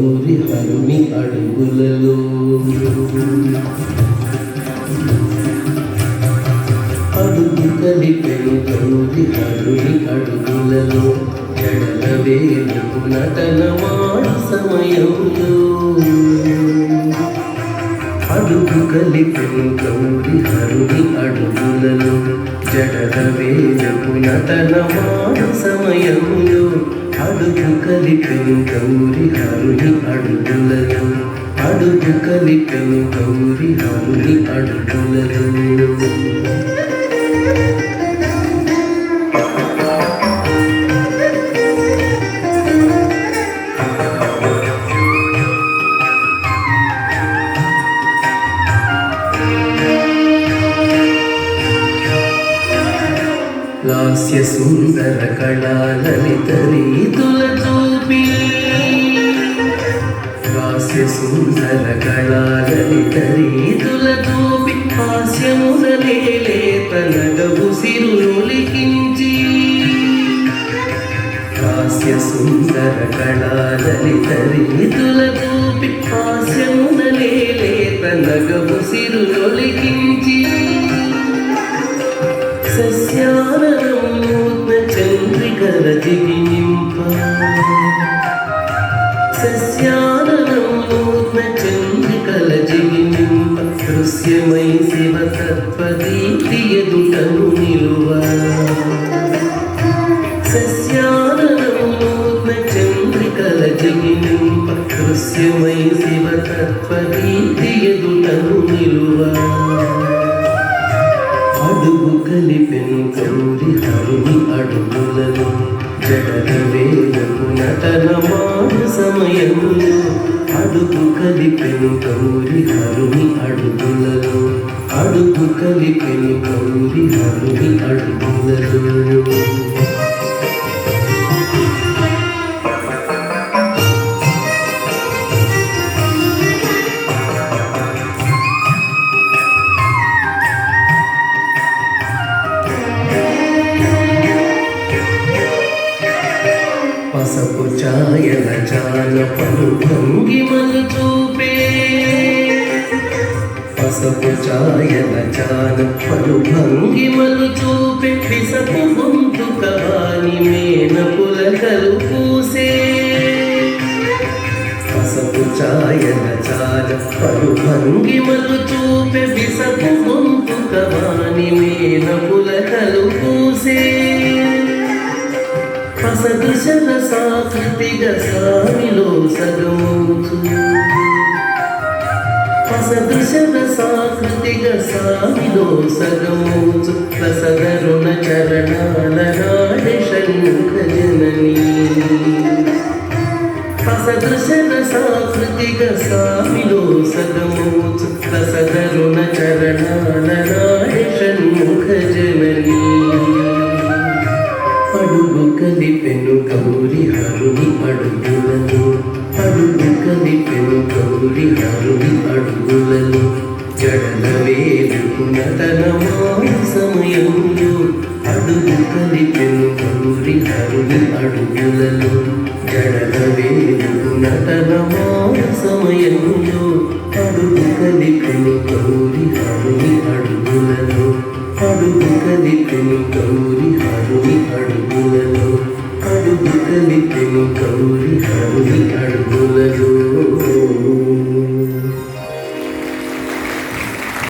గౌరి హరుని అడుగులలో అడుగు కలిపెను గౌరి హరుని అడుగులలో జడల వేలుకు నటనమాడు సమయంలో అడుగు కలిపెను గౌరి హరుని అడుగులలో జడల వేలుకు నటనమాడు సమయంలో అడుగు కలిపెను గౌరి హరుని అడుగులలో అడుగు కలిపెను గౌరి హరుని అడుగులలో లాస్య సుందర కళాలలిత రీతుల చూపి. లాస్య సుందర కళాలలిత రీతుల చూపి. హాస్యముల తనగవు సిరులికించి హాస్య సుందర కళాలలిత రీతుల చూపి. హాస్యముల దృశ్యమై శివ తత్వదీప్తి ఎదుటను నిలువ సస్యానరం చంద్రికల జిగినింప దృశ్యమై శివ తత్వదీప్తి ఎదుటను నిలువ అడుగు కలిపెను కౌరి హరుని అడుగులను జగద వేదము నటనమా సమయంలో అడుగు కలిపెను గౌరి హరుని అడుగులలో. అడుగు కలిపెను గౌరి హరుని అడుగులలో. పసపు ఛాయల చాల పలు భంగిమలు చూపే. పసపు ఛాయల చాల పలు భంగిమలు చూపే. పిసపు గొంతు కవాని మేన పులకలు పూసే. పసపు ఛాయల చాల పలు భంగిమలు చూపే. పిసపు గొంతు కవాని మేన పులకలు పూసే. అసదృశల సాకృతిగ సామిలో సగమవుతు. అసదృశల సాకృతిగ సామిలో సగమవుతు. ప్రసదరుణ చరణాల నాడి షణ్ముఖ జననీ. అసదృశల సాకృతిగ సామిలో సగమవుతు. ప్రసదరుణ చరణాల నాడి షణ్ముఖ కలిపెను గౌరి హరుని అడుగులను. అడుగు కలిపెను గౌరి హరుని అడుగులను. జడల వేలుకున్న తన సమయంలో అడుగు కలిపెను గౌరి హరుని అడుగులను. జడల వేలుకున్న తన సమయంలో అడుగు కలిపెను గౌరి హరుని అడుగులను. అడుగు కలిపెను గౌరి హరుని అడుగులలో అడుగు కలిపెను గౌరి హరుని అడుగులలో